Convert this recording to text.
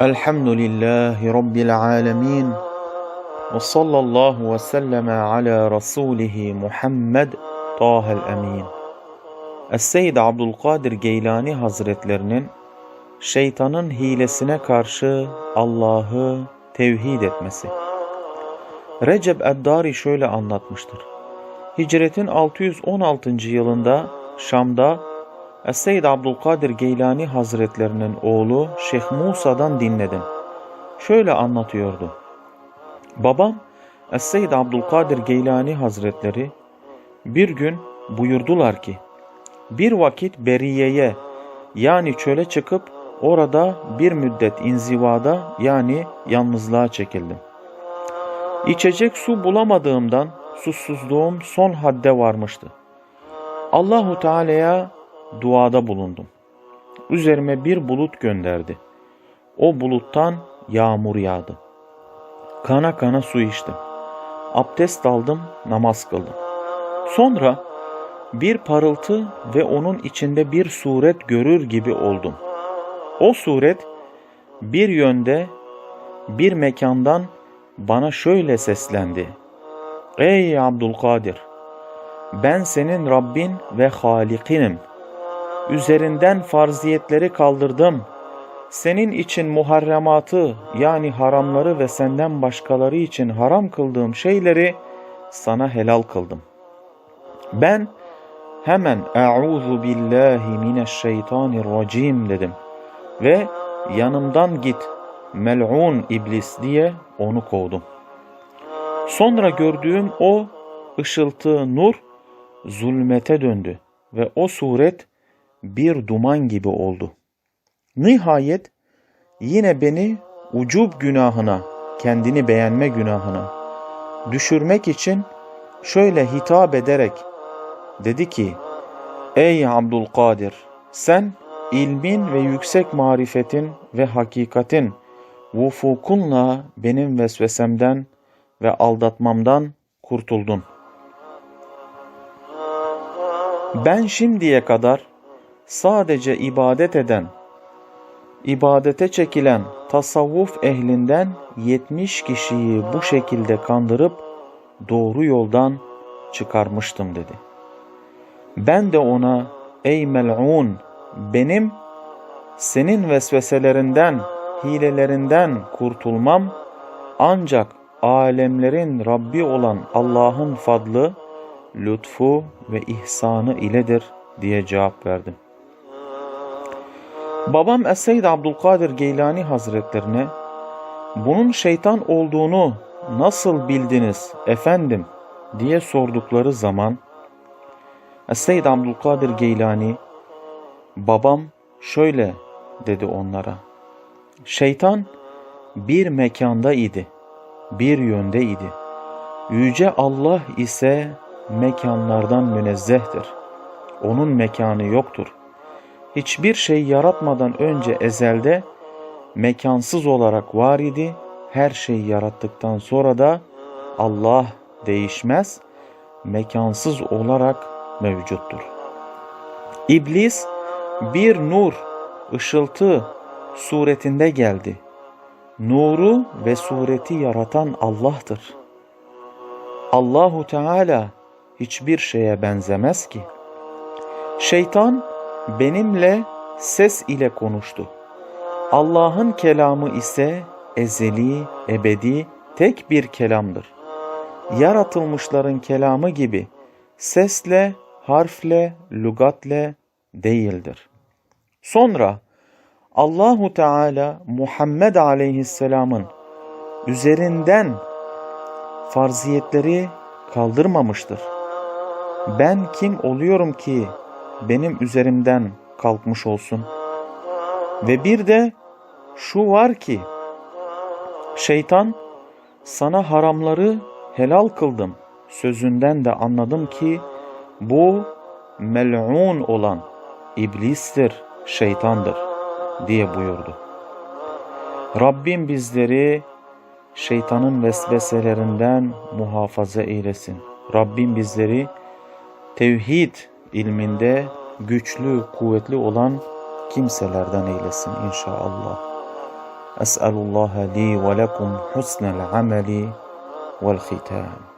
Elhamdülillahi Rabbil alemin. Ve sallallahu ve selleme ala Resulihi Muhammed Tahel Emin. Es-Seyyid Abdülkadir Geylani Hazretlerinin şeytanın hilesine karşı Allah'ı tevhid etmesi. Recep Eddari şöyle anlatmıştır. Hicretin 616. yılında Şam'da Es-Seyyid Abdülkadir Geylani Hazretlerinin oğlu Şeyh Musa'dan dinledim. Şöyle anlatıyordu. Babam Es-Seyyid Abdülkadir Geylani Hazretleri bir gün buyurdular ki bir vakit Beriye'ye yani çöle çıkıp orada bir müddet inzivada yani yalnızlığa çekildim. İçecek su bulamadığımdan susuzluğum son hadde varmıştı. Allahu Teala'ya duada bulundum. Üzerime bir bulut gönderdi. O buluttan yağmur yağdı. Kana kana su içtim. Abdest aldım, namaz kıldım. Sonra bir parıltı ve onun içinde bir suret görür gibi oldum. O suret bir yönde, bir mekandan bana şöyle seslendi. Ey Abdülkadir! Ben senin Rabbin ve Halikinim. Üzerinden farziyetleri kaldırdım. Senin için muharrematı yani haramları ve senden başkaları için haram kıldığım şeyleri sana helal kıldım. Ben hemen e'udhu billahi mineşşeytanirracim dedim ve yanımdan git mel'un iblis diye onu kovdum. Sonra gördüğüm o ışıltı nur zulmete döndü ve o suret bir duman gibi oldu. Nihayet yine beni ucub günahına, kendini beğenme günahına düşürmek için şöyle hitap ederek dedi ki, Ey Abdülkadir sen ilmin ve yüksek marifetin ve hakikatin vufukunla benim vesvesemden ve aldatmamdan kurtuldun. Ben şimdiye kadar sadece ibadet eden, ibadete çekilen tasavvuf ehlinden 70 kişiyi bu şekilde kandırıp doğru yoldan çıkarmıştım dedi. Ben de ona ey mel'un benim senin vesveselerinden, hilelerinden kurtulmam ancak alemlerin Rabbi olan Allah'ın fadlı, lütfu ve ihsanı iledir diye cevap verdim. Babam Es-Seyyid Abdülkadir Geylani Hazretlerine bunun şeytan olduğunu nasıl bildiniz efendim diye sordukları zaman Es-Seyyid Abdülkadir Geylani babam şöyle dedi onlara. Şeytan bir mekanda idi, bir yönde idi. Yüce Allah ise mekanlardan münezzehtir. Onun mekanı yoktur. Hiçbir şey yaratmadan önce ezelde mekansız olarak var idi. Her şeyi yarattıktan sonra da Allah değişmez, mekansız olarak mevcuttur. İblis bir nur, ışıltı suretinde geldi. Nuru ve sureti yaratan Allah'tır. Allahu Teala hiçbir şeye benzemez ki. Şeytan benimle ses ile konuştu. Allah'ın kelamı ise ezeli, ebedi, tek bir kelamdır. Yaratılmışların kelamı gibi sesle, harfle, lügatle değildir. Sonra Allahu Teala Muhammed Aleyhisselam'ın üzerinden farziyetleri kaldırmamıştır. Ben kim oluyorum ki benim üzerimden kalkmış olsun? Ve bir de şu var ki şeytan sana haramları helal kıldım sözünden de anladım ki bu mel'un olan iblistir, şeytandır diye buyurdu. Rabbim bizleri şeytanın vesveselerinden muhafaza eylesin. Rabbim bizleri tevhid ilminde güçlü, kuvvetli olan kimselerden eylesin inşallah. Es'alullah li ve lekum husnel ameli vel hitam.